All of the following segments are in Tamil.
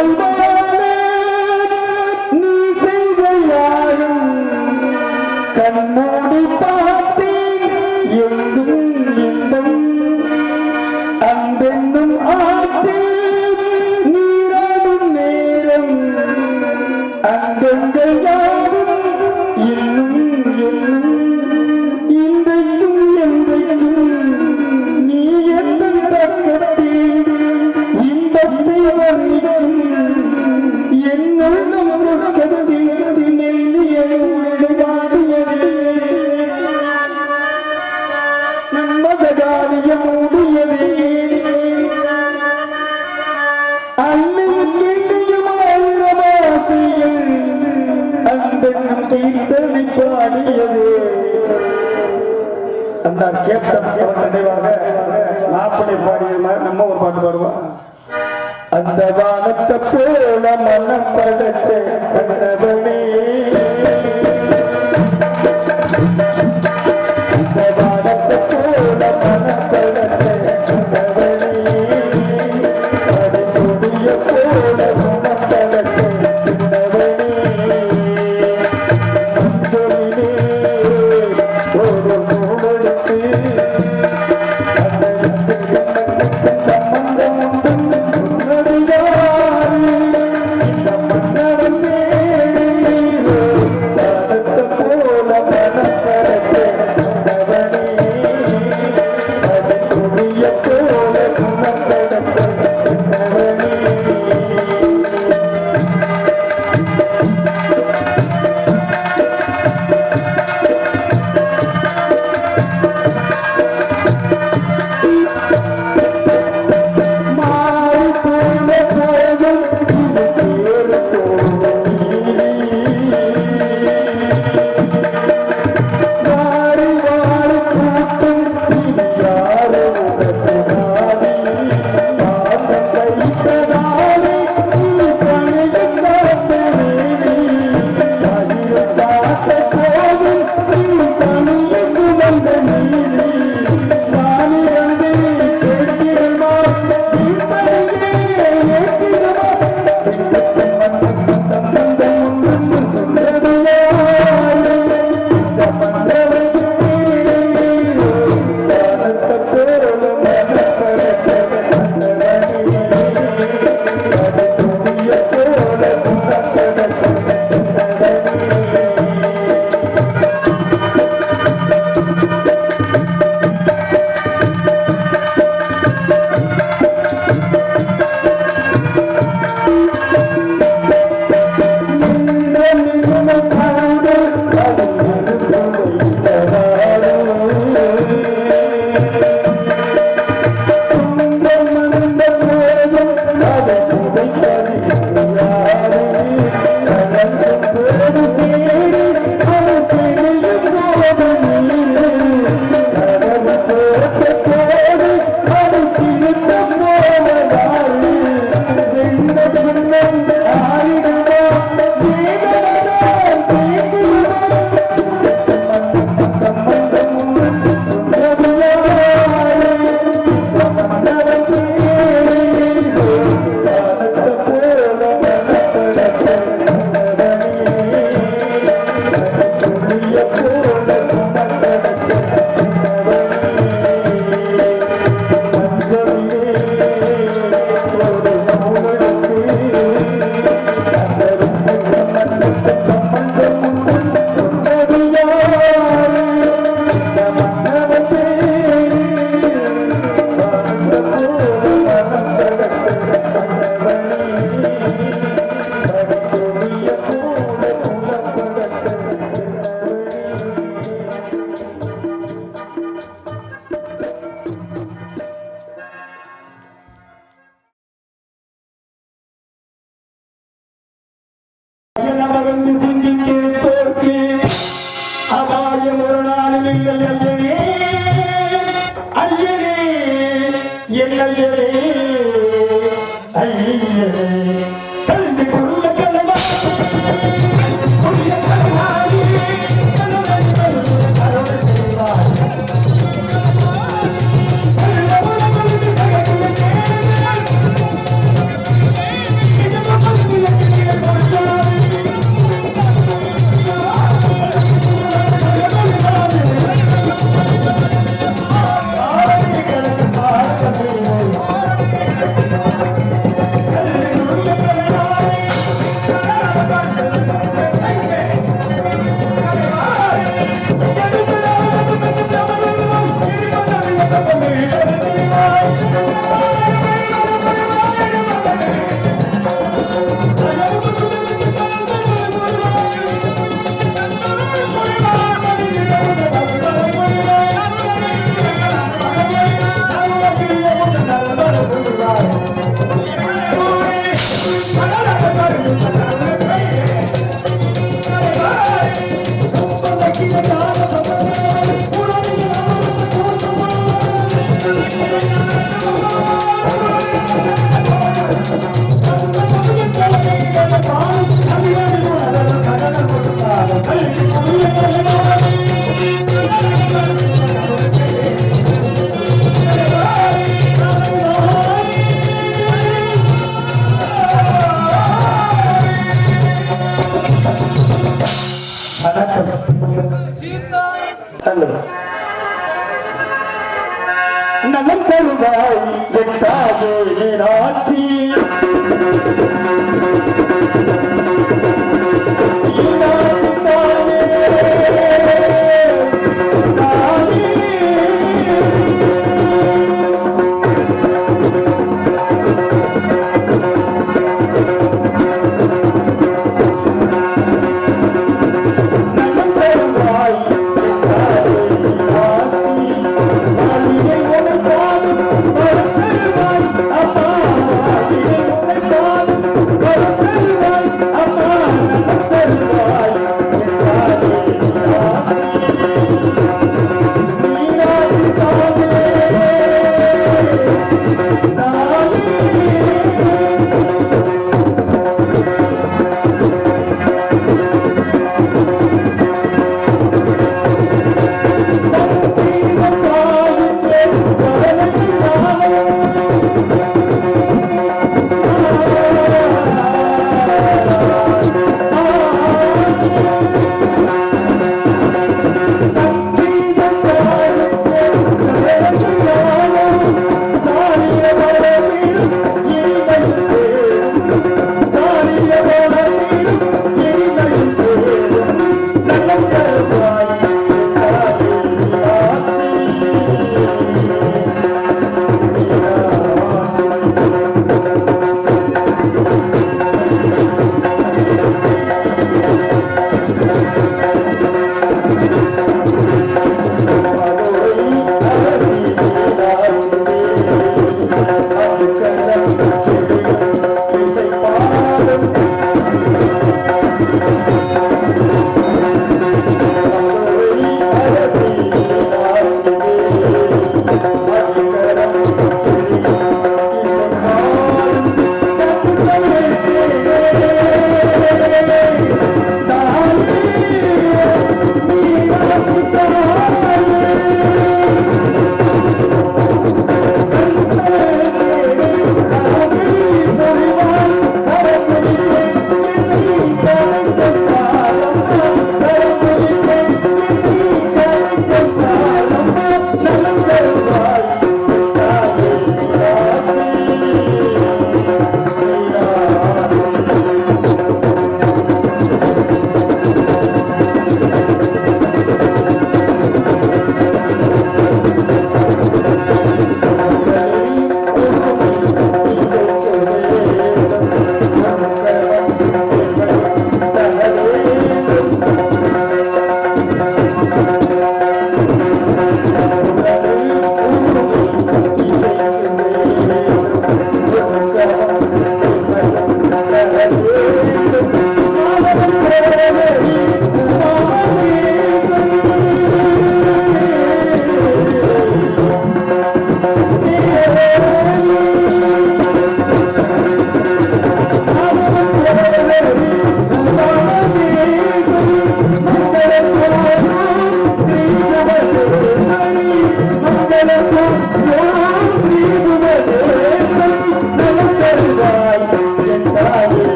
বলবো அந்த கேப்டன் நினைவாக நாற்படை பாடிய மாதிரி நம்ம ஒரு பாட்டு பாடுவோம். அந்த வானத்தை போல மனம் படைச்ச கண்டபடி அந்த வானத்தை போல மனம்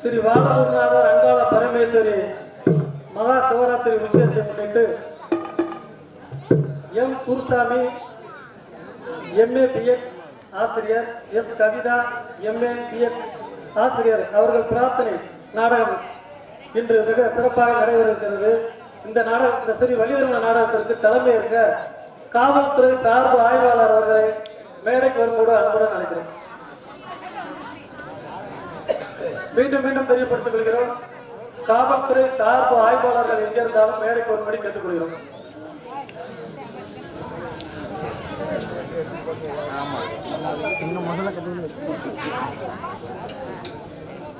ஸ்ரீ வானகுருநாதர் அங்காள பரமேஸ்வரி மகா சிவராத்திரி உற்சவத்தை முன்னிட்டு M Gurusamy M A B Ed ஆசிரியர் S Kavitha M A B Ed ஆசிரியர் அவர்கள் பிரார்த்தனை நாடகம் இன்று மிக சிறப்பாக நடைபெறுகிறது. இந்த நாடகம் இந்த ஸ்ரீ வள்ளிதர்ம நாடகத்திற்கு தலைமை இருக்க காவல்துறை சார்பு ஆய்வாளர் அவர்களை மேடைக்கு வரும்போது அன்புடன் அழைக்கிறேன். மீண்டும் மீண்டும் தெரியப்படுத்திக் கொள்கிறோம் காவல்துறை சார்பு ஆய்வாளர்கள் எங்கிருந்தாலும் மேடைக்கு ஒரு மணி கேட்டுக்கொள்கிறோம்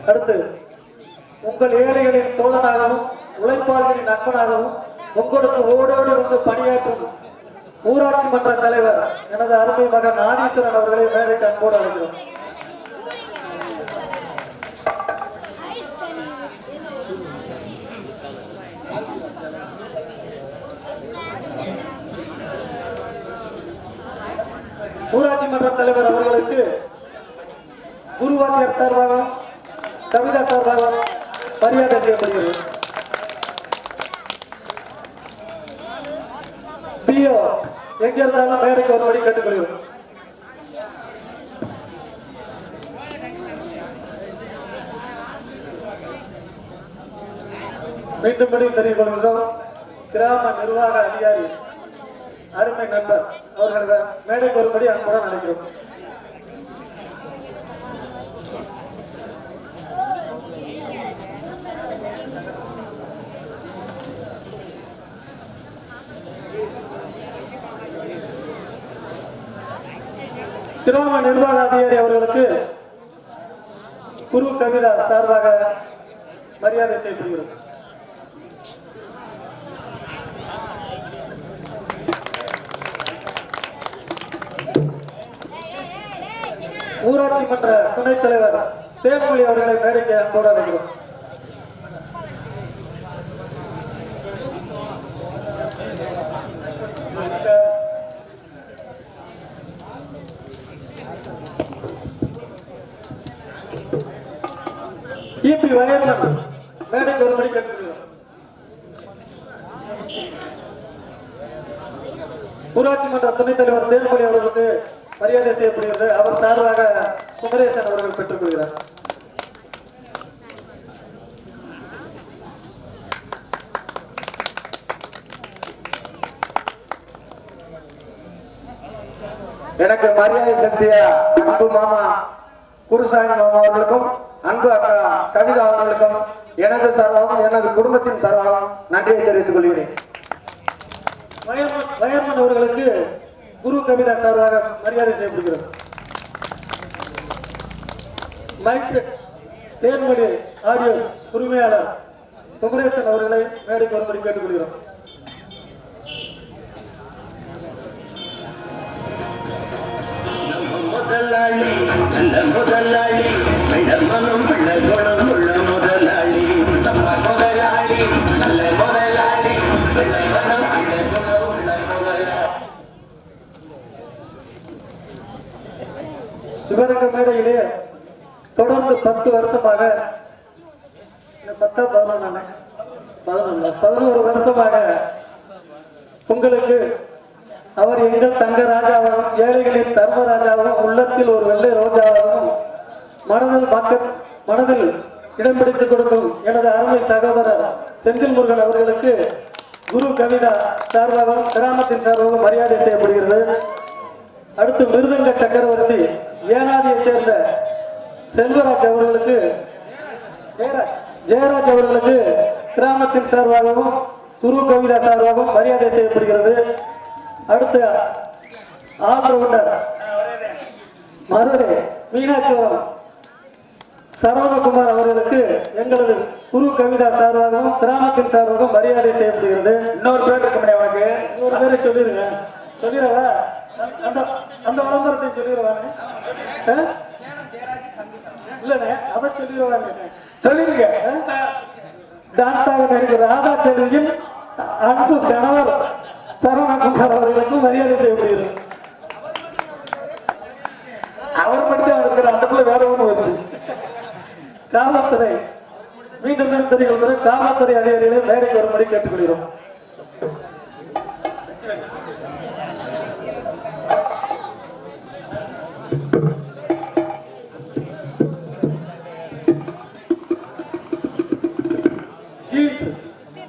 அடுத்து உங்கள் ஏழைகளின் தோழனாகவும் உழைப்பாளர்களின் நண்பனாகவும் உங்களுக்கு ஓடோடி வந்து பணியாற்றும் ஊராட்சி மன்ற தலைவர் எனது அருமை மகன் ஆதீஸ்வரன் அவர்களை மேடைக்கு அன்போடு அழைக்கிறோம் ஊராட்சி மன்ற தலைவர் அவர்களுக்கு குருவாரியர் சார்பாக கவிதா சார்பாக மரியாதை செய்யப்படுகிறது. பிஓ எங்க இருந்தாலும் மேடைக்கு வரும்படி கேட்டுக்கொள்கிறோம் மீண்டும் மீண்டும் தெரிவிக்கொள்கிறோம் கிராம நிர்வாக அதிகாரி அருமை நண்பர் அவர்களது மேடைக்கு ஒருபடி அன்புடன் அழைக்கிறோம் கிராம நிர்வாக அதிகாரி அவர்களுக்கு குரு கவிதா சார்பாக மரியாதை செய்யப்படுகிறது ஊராட்சி மன்ற துணைத் தலைவர் தேன்மொழி அவர்களை மேடைக்கு அன்போடு அழைக்கிறோம். இபி வயர்மன் மேடைக்கு வரும்படி கேட்டுக்கொள்கிறோம் ஊராட்சி மன்ற துணைத் தலைவர் தேன்மொழி அவர்களுக்கு மரியாதை செய்யப்படுகிறது. அவர் சார்பாக குமரேசன் அவர்கள் பெற்றுக் கொள்கிறார். எனக்கு மரியாதை செலுத்திய அன்பு மாமா குருசாமி மாமா அவர்களுக்கும் அன்பு அக்கா கவிதா அவர்களுக்கும் எனது சார்பாகவும் எனது குடும்பத்தின் சார்பாகவும் நன்றியை தெரிவித்துக் கொள்கிறேன். வயர்மன் அவர்களுக்கு குரு கவிதா சார்பாக மரியாதை செய்யப்படுகிறது மைக் செட் தேன்மொழி ஆடியோஸ் உரிமையாளர் குமரேசன் அவர்களை மேடைக்கு வரும்படி கேட்டுக்கொள்கிறோம் முதலாளி நல்ல முதலாளி மனம் பிள்ளை குணம் உள்ள சிவரங்க மேடையிலே தொடர்ந்து பத்து வருஷமாக பத்தா பதினொன்று பதினோரு வருஷமாக உங்களுக்கு அவர் எங்கள் தங்க ராஜாவும் ஏழைகளின் தர்ம ராஜாவும் உள்ளத்தில் ஒரு வெள்ளை ரோஜாவாகவும் மனதில் மக்கள் மனதில் இடம் பிடித்துக் கொடுக்கும் எனது அருமை சகோதரர் செந்தில் முருகன் அவர்களுக்கு குரு கவிதா சார்பாகவும் கிராமத்தின் சார்பாகவும் மரியாதை செய்யப்படுகிறது. அடுத்து மிருதங்க சக்கரவர்த்தி ஏனாதியைச் சேர்ந்த செல்வராஜ் அவர்களுக்கு ஜெயராஜ் ஜெயராஜ் அவர்களுக்கு கிராமத்தின் சார்பாகவும் குரு கவிதா சார்பாகவும் மரியாதை செய்யப்படுகிறது. அடுத்து ஆல்ரவுண்டர் மதுரை மீனாட்சிபுரம் சரவணகுமார் அவர்களுக்கு எங்களது குரு கவிதா சார்பாகவும் கிராமத்தின் சார்பாகவும் மரியாதை செய்யப்படுகிறது. இன்னொரு பேர் இருக்குமே அவனுக்கு ஒரு பேரை சொல்லிருங்க சொல்லிடவா அந்த அந்த விளம்பரத்தை சொல்லிடுவானே? ஆ? இல்லண்ணே அதை சொல்லிடுவாங்க சொல்லிருங்க டான்ஸ் ஆக நடிகர் ராதா செல்வியின் அன்பு கணவர் சரவணகுமார் அவர்களுக்கும் மரியாதை செய்யப்படுகிறது அவர் மட்டும் இருக்கிற அந்த பிள்ளை வேற ஒண்ணு வச்சு. காவல்துறை மீண்டும் மீண்டும் காவல்துறை அதிகாரிகளை மேடைக்கு வரும்படி கேட்டுக்கொள்கிறோம்.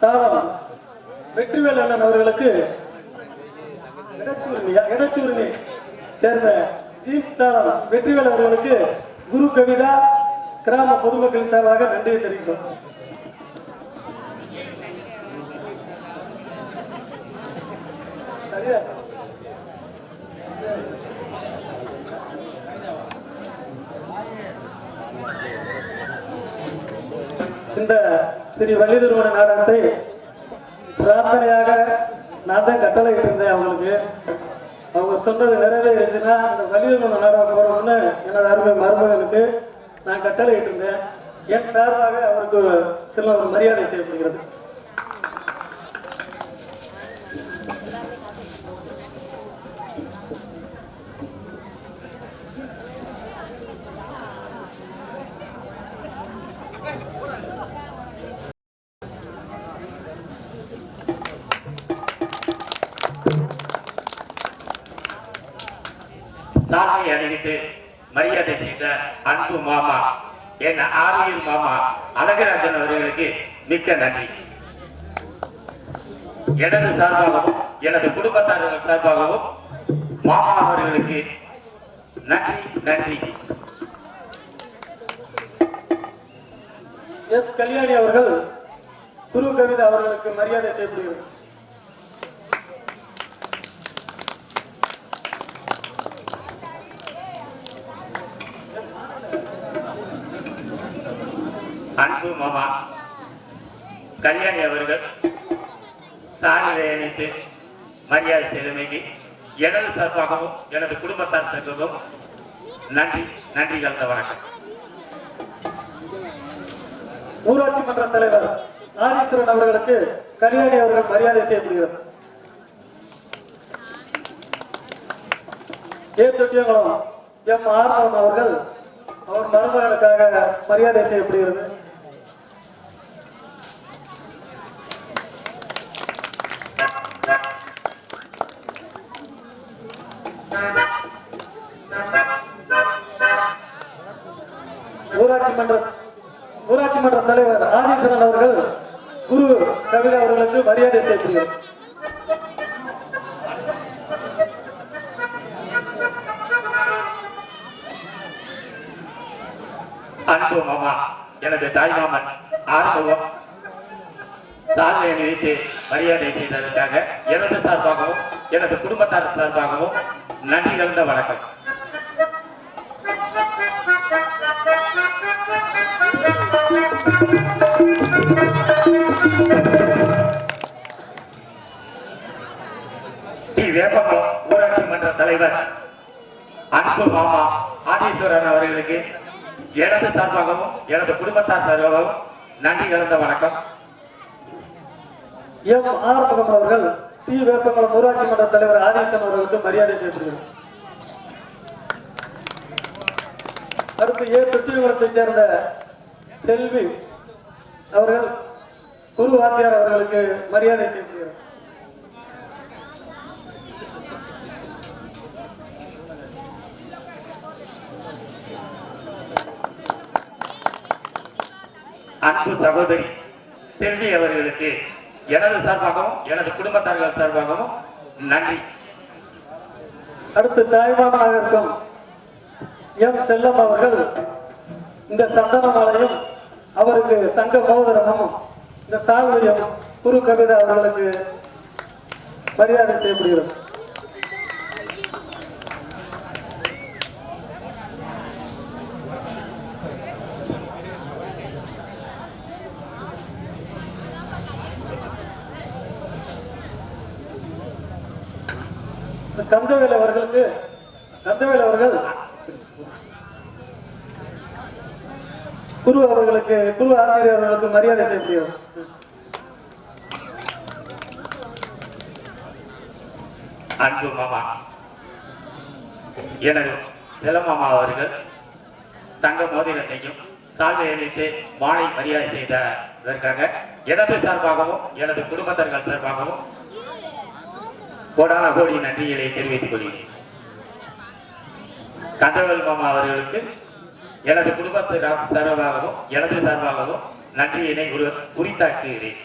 தாளம் வெற்றிவேல் அண்ணன் அவர்களுக்கு இடச்சூரியா சேர்ந்த ஜீன்ஸ் தாளம் வெற்றிவேல் அவர்களுக்கு குரு கவிதா கிராம பொதுமக்கள் சார்பாக நன்றியை தெரிவிக்கிறோம். சரியா? இந்த ஸ்ரீ வள்ளி திருமண நாடகத்தை பிரார்த்தனையாக நான் தான் கட்டளை இருந்தேன் அவங்களுக்கு. அவங்க சொன்னது நிறைவேறிச்சுன்னா இந்த வள்ளி திருமண நாடகம் போறோம்னு எனது அருமை மருமகனுக்கு நான் கட்டளை இருந்தேன். என் சார்பாக அவருக்கு சில ஒரு மரியாதை செய்யப்படுகிறது. வைத்து மரியாதை செய்த அன்பு மாமா என் ஆரியர் மாமா அழகராஜன் அவர்களுக்கு மிக்க நன்றி. எனது சார்பாகவும் எனது குடும்பத்தார்கள் சார்பாகவும் மாமா அவர்களுக்கு நன்றி நன்றி. எஸ் கல்யாணி அவர்கள் குரு கவிதா அவர்களுக்கு மரியாதை செய்யப்படுகிறது அன்பு மாமா. கல்யாணி அவர்கள் சாலையை அணித்து மரியாதை செய்தமைக்கு எனது சார்பாகவும் எனது குடும்பத்தார் சார்பாகவும் நன்றி நன்றி கலந்த வணக்கம். ஊராட்சி மன்ற தலைவர் ஆதீஸ்வரன் அவர்களுக்கு கல்யாணி அவர்கள் மரியாதை செய்யப்படுகிறது ஏ தொட்டியங்குளம் எம் ஆர்வம் அவர்கள் அவர் மருமகனுக்காக மரியாதை செய்யப்படுகிறது. மரியாதை அன்பு மாமா எனது தாய் மாமன் ஆர்வம் சார்பை வைத்து மரியாதை செய்ததற்காக எனது சார்பாகவும் எனது குடும்பத்தார் சார்பாகவும் நன்றி கலந்த வணக்கம். தலைவர் அன்பு மாமா ஆதீஸ்வரன் அவர்களுக்கு எனது சார்பாகவும் எனது குடும்பத்தார் சார்பாகவும் நன்றி கலந்த வணக்கம். எம் ஆறுமுகம் அவர்கள் டி வேப்பங்குளம் ஊராட்சி மன்ற தலைவர் ஆதீசன் அவர்களுக்கு மரியாதை செய்யப்படுகிறது அடுத்து ஏ தொட்டியங்குளத்தைச் சேர்ந்த செல்வி அவர்கள் குரு வாத்தியார் அவர்களுக்கு மரியாதை செய்யப்படுகிறது அன்பு சகோதரி செல்வி அவர்களுக்கு எனது சார்பாகவும் எனது குடும்பத்தார்கள் சார்பாகவும் நன்றி. அடுத்து தாய்மாமனாக இருக்கும் எம் செல்லம் அவர்கள் இந்த சந்தன மாலையும் அவருக்கு தங்க மோதிரமும் இந்த சால்வையும் குரு கவிதா அவர்களுக்கு மரியாதை செய்யப்படுகிறது. கந்தவேல் அவர்களுக்கு கந்தவேல் அவர்கள் குரு அவர்களுக்கு குரு ஆசிரியர் அவர்களுக்கு மரியாதை செய்யப்படுகிறது அன்பு மாமா எனது செலமாமா அவர்கள் தங்க மோதிரத்தையும் சால்வை அளித்து மாலை மரியாதை செய்ததற்காக எனது சார்பாகவும் எனது குடும்பத்தர்கள் சார்பாகவும் கோடான கோடி நன்றிகளை தெரிவித்துக் கொள்கிறேன். கந்தவேல் மாமா அவர்களுக்கு எனது குடும்பத்தை சார்பாகவும் எனது சார்பாகவும் நன்றியினை குறித்தாக்குகிறேன் உரித்தாக்குகிறேன்.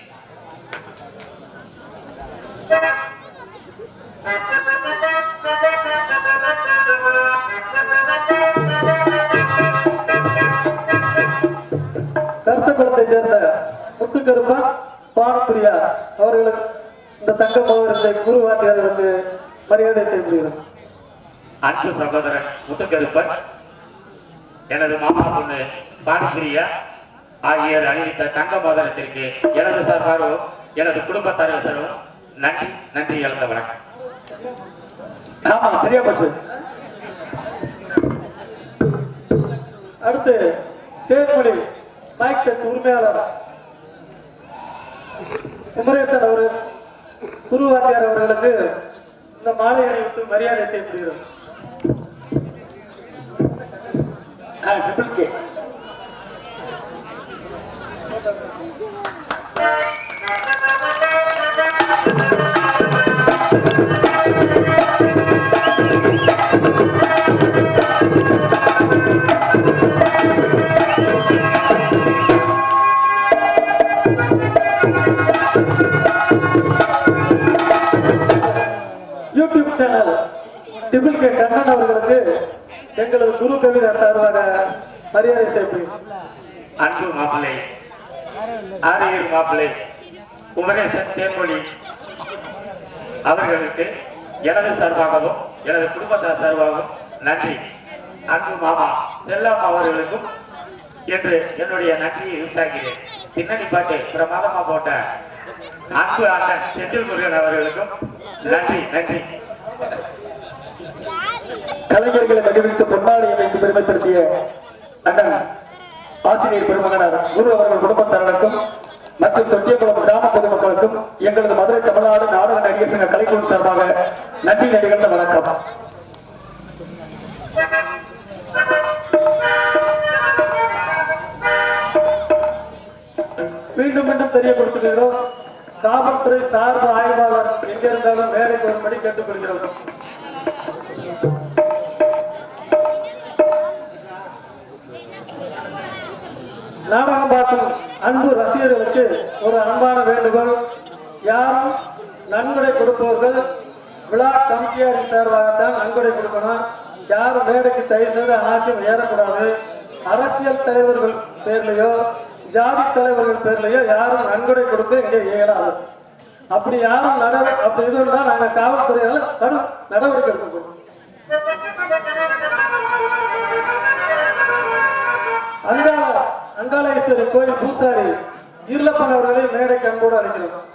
சேர்ந்த முத்துக்கருப்பா பானப்பிரியா அவர்களுக்கு இந்த தங்க மோதிரத்தை குரு வாத்தியார்களுக்கு மரியாதை செய்யப்படுகிறது அன்பு சகோதரன் முத்துக்கருப்பன் எனது மாமா பொண்ணு பானிபிரியா ஆகியோர் அணிவித்த தங்க மோதிரத்திற்கு எனது சார்பாகவும் எனது குடும்பத்தார்கள் தரும் நன்றி நன்றி இழந்த வணக்கம். ஆமா சரியா போச்சு. அடுத்து தேன்மொழி மைக் செட் உரிமையாளர் குமரேசன் அவர் குருவாத்தியார் அவர்களுக்கு இந்த மாலை அணிவித்து மரியாதை செய்யப்படுகிறது டிபிள் கே கண்ணன் அவர்களுக்கு எங்களது குரு கவிதா சார்பாக மரியாதை செய்யப்படுகிறது அன்பு மாப்பிள்ளை ஆரியர் மாப்பிள்ளை குமரேசன் தேன்மொழி அவர்களுக்கு எனது சார்பாகவும் எனது குடும்பத்தார் சார்பாகவும் நன்றி. அன்பு மாமா செல்லம் அவர்களுக்கும் என்று என்னுடைய நன்றியை உண்டாக்கிறேன் பின்னணி பாட்டு பிரமாதமா போட்ட அன்பு அண்ணன் செந்தில் முருகன் அவர்களுக்கும் நன்றி நன்றி. கலைஞர்களை மகிழ்வித்து பொன்னாடி வைத்து பெருமைப்படுத்திய அண்ணன் ஆசிரியர் பெருமகனார் குரு அவர்கள் குடும்பத்தார்களுக்கும் மற்றும் தொட்டியகுளம் கிராம பொதுமக்களுக்கும் எங்களது மதுரை தமிழ்நாடு நாடக நடிகர் சங்க கலைக்குழு சார்பாக நன்றி நடிகர்ந்த வணக்கம். மீண்டும் மீண்டும் தெரியப்படுத்துகிறோம். காவல்துறை சார்பு ஆய்வாளர் எங்கிருந்தாலும் இருந்தாலும் வேலைக்கு வரும்படி கேட்டுக்கொள்கிறோம். நாடகம் பார்க்கும் அன்பு ரசிகர்களுக்கு ஒரு அன்பான வேண்டுகோள். யாரும் நன்கொடை கொடுப்பவர்கள் விழா கமிட்டியாரின் சார்பாகத்தான் நன்கொடை கொடுக்கணும். யாரும் மேடைக்கு தயவு செய்து அனாவசியம் ஏறக்கூடாது. அரசியல் தலைவர்கள் பேர்லையோ ஜாதி தலைவர்கள் பேர்லையோ யாரும் நன்கொடை கொடுக்க இங்கே இயலாது. அப்படி யாரும் நட அப்படி இது தான் நாங்கள் காவல்துறையால் கடும் நடவடிக்கை எடுக்கணும் அந்த அங்காளேஸ்வரி கோயில் பூசாரி இருளப்பன் அவர்களை மேடை கண்போடு அழைக்கிறோம்.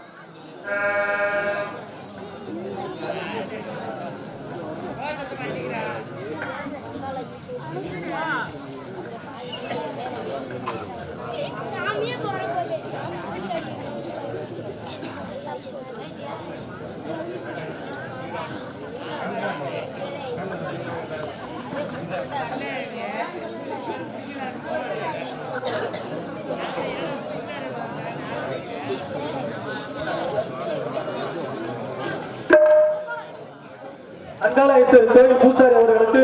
அங்காளேஸ்வரி கோயில் பூசாரி அவர்களுக்கு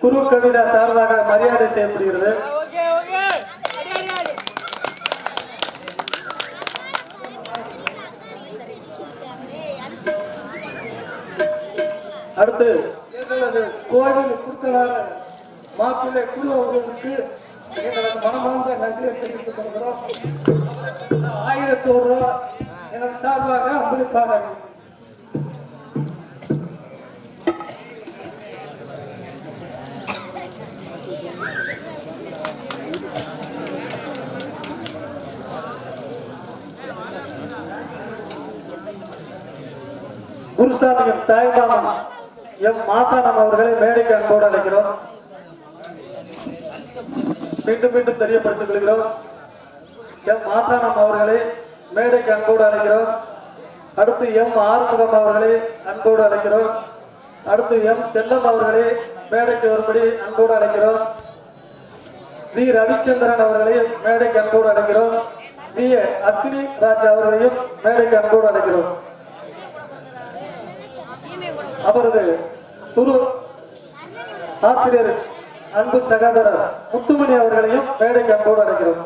குரு கவிதா சார்பாக மரியாதை செய்யப்படுகிறது. அடுத்து எங்களது கோவில் குருக்களான மாப்பிள்ளை குழு அவர்களுக்கு எங்களது மனமார்ந்த நன்றியை தெரிவித்துக் கொள்கிறோம். ஆயிரத்தி ஒரு ரூபா எனது சார்பாக அன்பளிப்பாக குருசாமியின் தாய்மாமன் எம் மாசானம் அவர்களை மேடைக்கு அன்போடு அழைக்கிறோம். மீண்டும் மீண்டும் தெரியப்படுத்திக் கொள்கிறோம். எம் மாசானம் அவர்களை மேடைக்கு அன்போடு அழைக்கிறோம். அடுத்து எம் ஆறுமுகம் அவர்களை அன்போடு அழைக்கிறோம். அடுத்து எம் செல்லம் அவர்களை மேடைக்கு வரும்படி அன்போடு அழைக்கிறோம். வி ரவிச்சந்திரன் அவர்களையும் மேடைக்கு அன்போடு அழைக்கிறோம். வி அக்னி ராஜ் அவர்களையும் மேடைக்கு அன்போடு அழைக்கிறோம். அவரது குரு ஆசிரியர் அன்பு சகோதரர் முத்துமணி அவர்களையும் மேடைக்கு அன்போடு அடைக்கிறோம்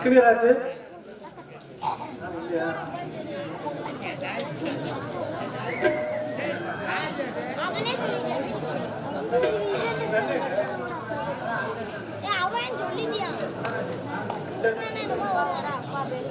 அக்னிராஜ் அவனே சொல்லிட்டான் ஏய், அவன் சொல்லிட்டியான் கிருஷ்ணன் என்னமோ வருவாரா அப்பா பேரு